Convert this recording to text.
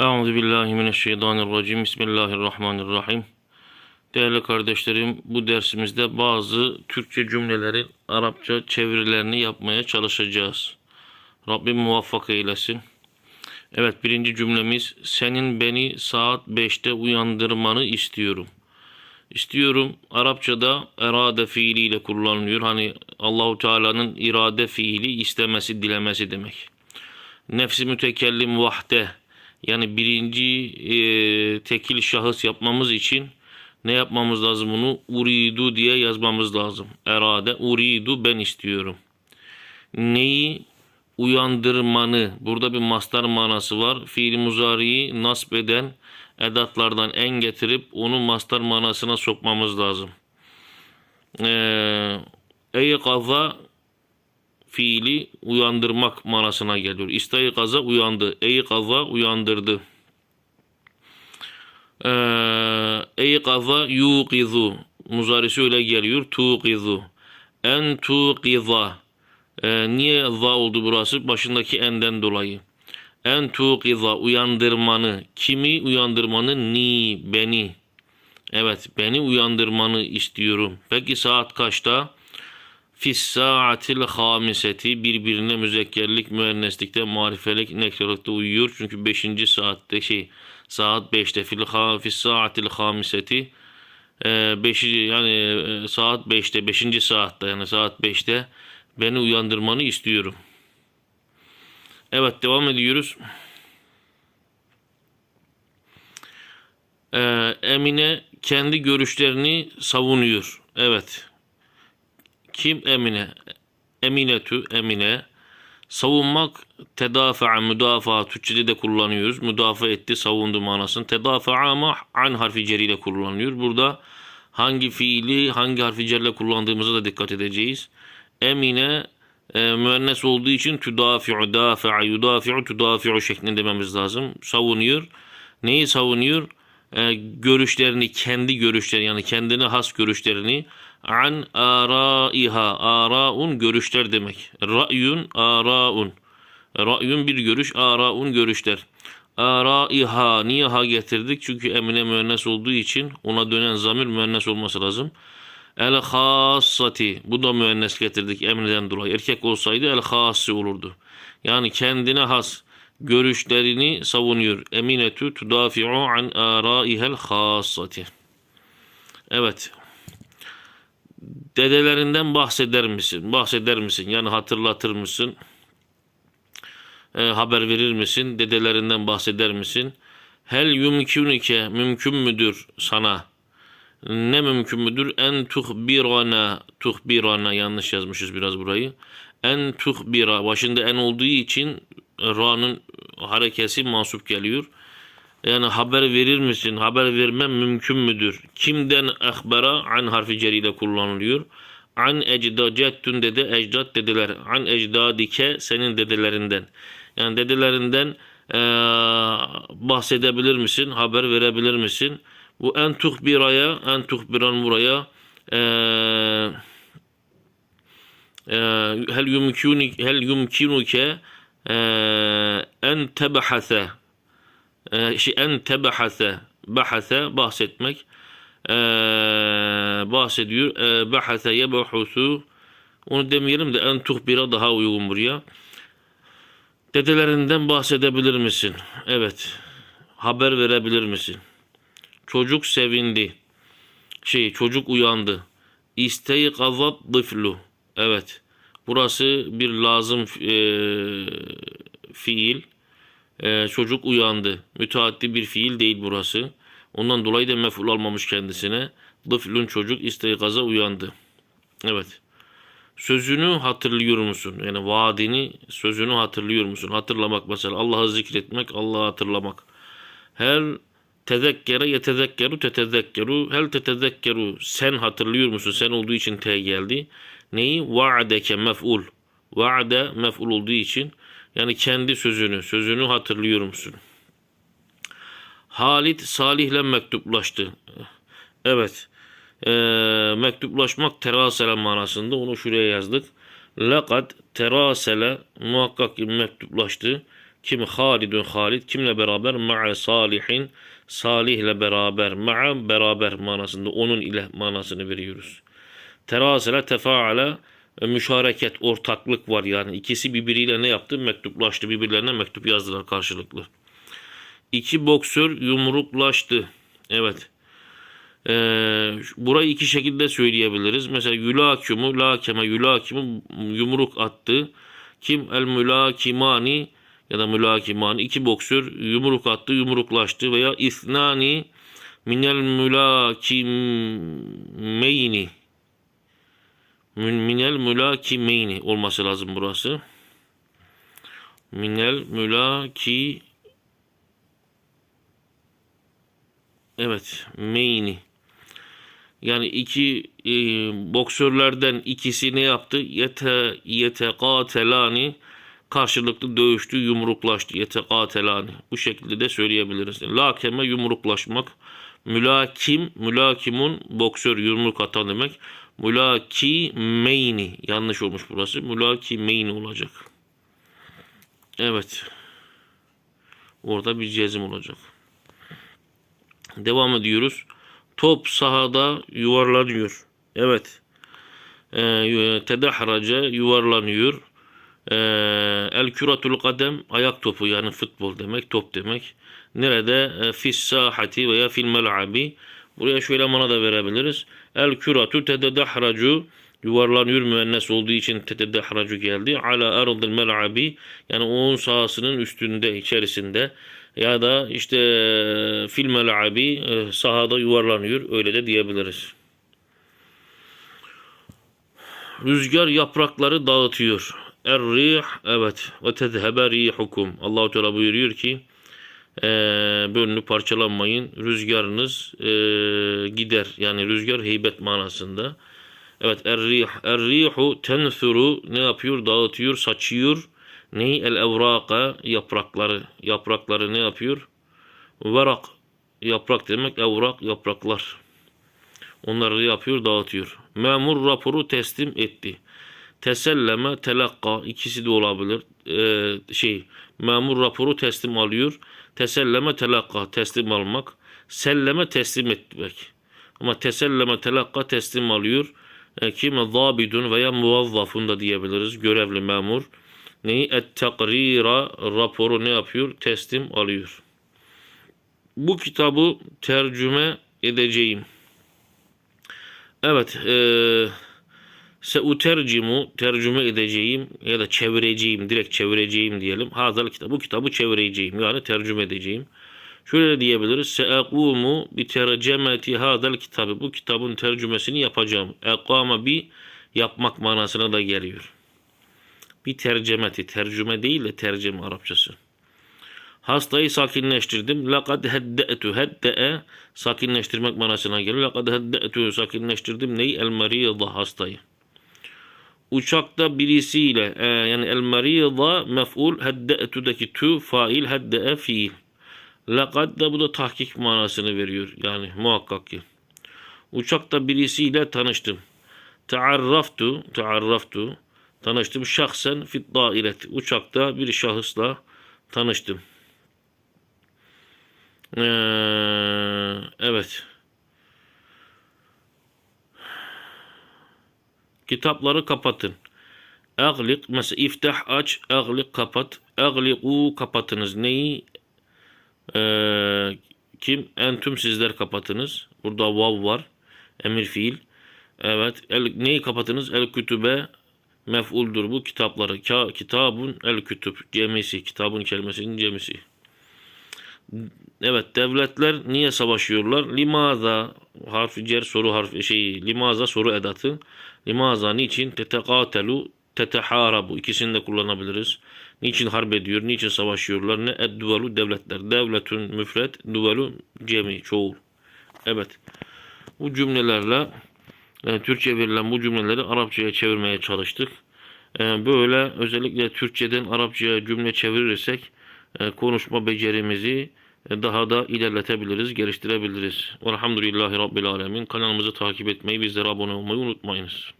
Euzu billahi mineşşeytanirracim. Bismillahirrahmanirrahim. Değerli kardeşlerim, bu dersimizde bazı Türkçe cümlelerin Arapça çevirilerini yapmaya çalışacağız. Rabbim muvaffak eylesin. Evet, birinci cümlemiz senin beni saat 5'te uyandırmanı istiyorum. İstiyorum Arapçada erade fiiliyle kullanılıyor. Hani Allahu Teala'nın irade fiili istemesi, dilemesi demek. Nefsi mütekellim vahde yani birinci e, tekil şahıs yapmamız için ne yapmamız lazım bunu? Uridu diye yazmamız lazım. Erade, uridu ben istiyorum. Neyi? Uyandırmanı. Burada bir mastar manası var. Fiil muzariyi nasb eden edatlardan en getirip onu mastar manasına sokmamız lazım. Ee, Eykaza fiili uyandırmak manasına geliyor. İstaykaza uyandı. Eykaza uyandırdı. Ee, Eykaza yuqizu muzarisi öyle geliyor. Tuqizu. En tuqiza. Ee, niye za oldu burası? Başındaki enden dolayı. En tuqiza uyandırmanı. Kimi uyandırmanı? Ni, beni. Evet, beni uyandırmanı istiyorum. Peki saat kaçta? Fis saatil hamiseti birbirine müzekkerlik, müenneslikte, marifelik, nekrelikte uyuyor. Çünkü 5. saatte şey saat 5'te fil fis saatil hamiseti 5 yani e, saat 5'te 5. saatte yani saat 5'te beni uyandırmanı istiyorum. Evet devam ediyoruz. Ee, Emine kendi görüşlerini savunuyor. Evet. Kim Emine? Eminetü, Emine. Savunmak, tedafa'a, müdafaa, Türkçede de kullanıyoruz. Müdafaa etti, savundu manasını. Tedafa'a ama an harfi ceriyle kullanılıyor. Burada hangi fiili, hangi harfi cerle kullandığımıza da dikkat edeceğiz. Emine e, müennes olduğu için tüdafi'u, dafi'a, yudafi'u, tüdafi'u şeklinde dememiz lazım. Savunuyor. Neyi savunuyor? E, görüşlerini, kendi görüşlerini yani kendine has görüşlerini an araiha araun görüşler demek. Ra'yun araun. Ra'yun bir görüş, araun görüşler. Araiha niye ha getirdik? Çünkü emine müennes olduğu için ona dönen zamir müennes olması lazım. El hassati bu da müennes getirdik emreden dolayı. Erkek olsaydı el hassi olurdu. Yani kendine has görüşlerini savunuyor. Eminetu tudafi'u an araihel hassati. Evet. Dedelerinden bahseder misin? Bahseder misin? Yani hatırlatır mısın? E, haber verir misin? Dedelerinden bahseder misin? Hel yumkinike mümkün müdür sana? Ne mümkün müdür? En tuhbirana tuhbirana yanlış yazmışız biraz burayı. En tuhbira başında en olduğu için ra'nın harekesi mansup geliyor. Yani haber verir misin? Haber vermem mümkün müdür? Kimden ehbera an harfi ceriyle kullanılıyor. An ecdacettün dede ecdat dediler. An ecdadike senin dedelerinden. Yani dedelerinden ee, bahsedebilir misin? Haber verebilir misin? Bu en tuhbiraya, en tuhbiran buraya ee, ee, hel yumkinuke hel yumkinuke en tebahase ee, şey en tebahase bahase bahsetmek. Ee, bahsediyor. Ee, bahase yebahusu onu demeyelim de en tuhbira daha uygun buraya. Dedelerinden bahsedebilir misin? Evet. Haber verebilir misin? Çocuk sevindi. Şey çocuk uyandı. İsteyi kazat dıflu evet. Burası bir lazım e, fiil ee, çocuk uyandı. Müteaddi bir fiil değil burası. Ondan dolayı da mef'ul almamış kendisine. Dıflun çocuk isteygaza uyandı. Evet. Sözünü hatırlıyor musun? Yani vaadini, sözünü hatırlıyor musun? Hatırlamak mesela. Allah'ı zikretmek, Allah'ı hatırlamak. Hel tezekkere yetezekkeru tetezekkeru hel tetezekkeru sen hatırlıyor musun? Sen olduğu için te geldi. Neyi? Vaadeke mef'ul. Vaade mef'ul olduğu için yani kendi sözünü, sözünü hatırlıyor musun? Halit Salih'le mektuplaştı. Evet. E, mektuplaşmak terasele manasında. Onu şuraya yazdık. Lekad terasele muhakkak ki mektuplaştı. Kim Halidun Halid kimle beraber? Ma'a Salihin Salih'le beraber. Ma'a beraber manasında onun ile manasını veriyoruz. Terasele tefaale müşareket, ortaklık var yani. ikisi birbiriyle ne yaptı? Mektuplaştı. Birbirlerine mektup yazdılar karşılıklı. İki boksör yumruklaştı. Evet. Ee, burayı iki şekilde söyleyebiliriz. Mesela yulakimu, lakeme, yulakimu yumruk attı. Kim? El mülakimani ya da mülakimani. iki boksör yumruk attı, yumruklaştı. Veya isnani minel mülakimeyni minel mülakimeyni olması lazım burası. Minel mülaki Evet, meyni. Yani iki e, boksörlerden ikisi ne yaptı? Yete yetekatelani karşılıklı dövüştü, yumruklaştı. Yetekatelani. Bu şekilde de söyleyebiliriz. Lakeme yumruklaşmak. Mülakim, mülakimun boksör yumruk atan demek. Mülakimeyni. Yanlış olmuş burası. Mülakimeyni olacak. Evet. Orada bir cezim olacak. Devam ediyoruz. Top sahada yuvarlanıyor. Evet. Ee, tedahraca yuvarlanıyor. Ee, el küratul kadem ayak topu yani futbol demek, top demek. Nerede? E, fis sahati veya fil mel'abi. Buraya şöyle mana da verebiliriz. El küratu tedahracu yuvarlanıyor müennes olduğu için tedahracu geldi. Ala ardıl mel'abi yani onun sahasının üstünde, içerisinde ya da işte fil mel'abi e, sahada yuvarlanıyor. Öyle de diyebiliriz. Rüzgar yaprakları dağıtıyor. Er-rih evet ve tezhebe rihukum. Allahu Teala buyuruyor ki e, bölünüp parçalanmayın. Rüzgarınız e, gider. Yani rüzgar heybet manasında. Evet er-rih er-rihu tenfuru ne yapıyor? Dağıtıyor, saçıyor. Neyi? El evraka yaprakları. Yaprakları ne yapıyor? Verak yaprak demek evrak yapraklar. Onları yapıyor, dağıtıyor. Memur raporu teslim etti. Teselleme, telakka ikisi de olabilir. Ee, şey, memur raporu teslim alıyor. Teselleme, telakka teslim almak. Selleme teslim etmek. Ama teselleme, telakka teslim alıyor. E, kim? Zabidun veya muvazzafun da diyebiliriz. Görevli memur. Neyi? Et takrira raporu ne yapıyor? Teslim alıyor. Bu kitabı tercüme edeceğim. Evet. Eee Seutercimu tercüme edeceğim ya da çevireceğim direkt çevireceğim diyelim. Hazal kitap bu kitabı çevireceğim yani tercüme edeceğim. Şöyle de diyebiliriz. Seakumu bi tercemeti hadal kitabı. Bu kitabın tercümesini yapacağım. Ekama bi yapmak manasına da geliyor. Bir tercemeti tercüme değil de tercüme Arapçası. Hastayı sakinleştirdim. Lekad hedde'tu. Hedde'e sakinleştirmek manasına geliyor. Lekad hedde'tu sakinleştirdim. Neyi? El mariyada hastayı uçakta birisiyle e, yani el marida mef'ul hedde'tu'daki tu fail hedde'e fiil. Lekad da bu da tahkik manasını veriyor. Yani muhakkak ki. Uçakta birisiyle tanıştım. Tearraftu, tearraftu. Tanıştım şahsen fit dairet. Uçakta bir şahısla tanıştım. Ee, evet. Kitapları kapatın. Aglik mesela iftah aç, aglik kapat. Agliku kapatınız. Neyi? Ee, kim? Entüm sizler kapatınız. Burada vav var. Emir fiil. Evet. El, neyi kapatınız? El kütübe mef'uldur bu kitapları. Ka, kitabun el kütüb. Cemisi. Kitabın kelimesinin cemisi. Evet devletler niye savaşıyorlar? Limaza harfi cer soru harfi şey limaza soru edatı. Limaza niçin tetekatelu teteharabu ikisini de kullanabiliriz. Niçin harp ediyor? Niçin savaşıyorlar? Ne edduvelu devletler. Devletün müfret, duvelu cemi çoğul. Evet. Bu cümlelerle yani Türkçe verilen bu cümleleri Arapçaya çevirmeye çalıştık. Yani böyle özellikle Türkçeden Arapçaya cümle çevirirsek e, konuşma becerimizi e, daha da ilerletebiliriz, geliştirebiliriz. Velhamdülillahi Rabbil Alemin. Kanalımızı takip etmeyi, bizlere abone olmayı unutmayınız.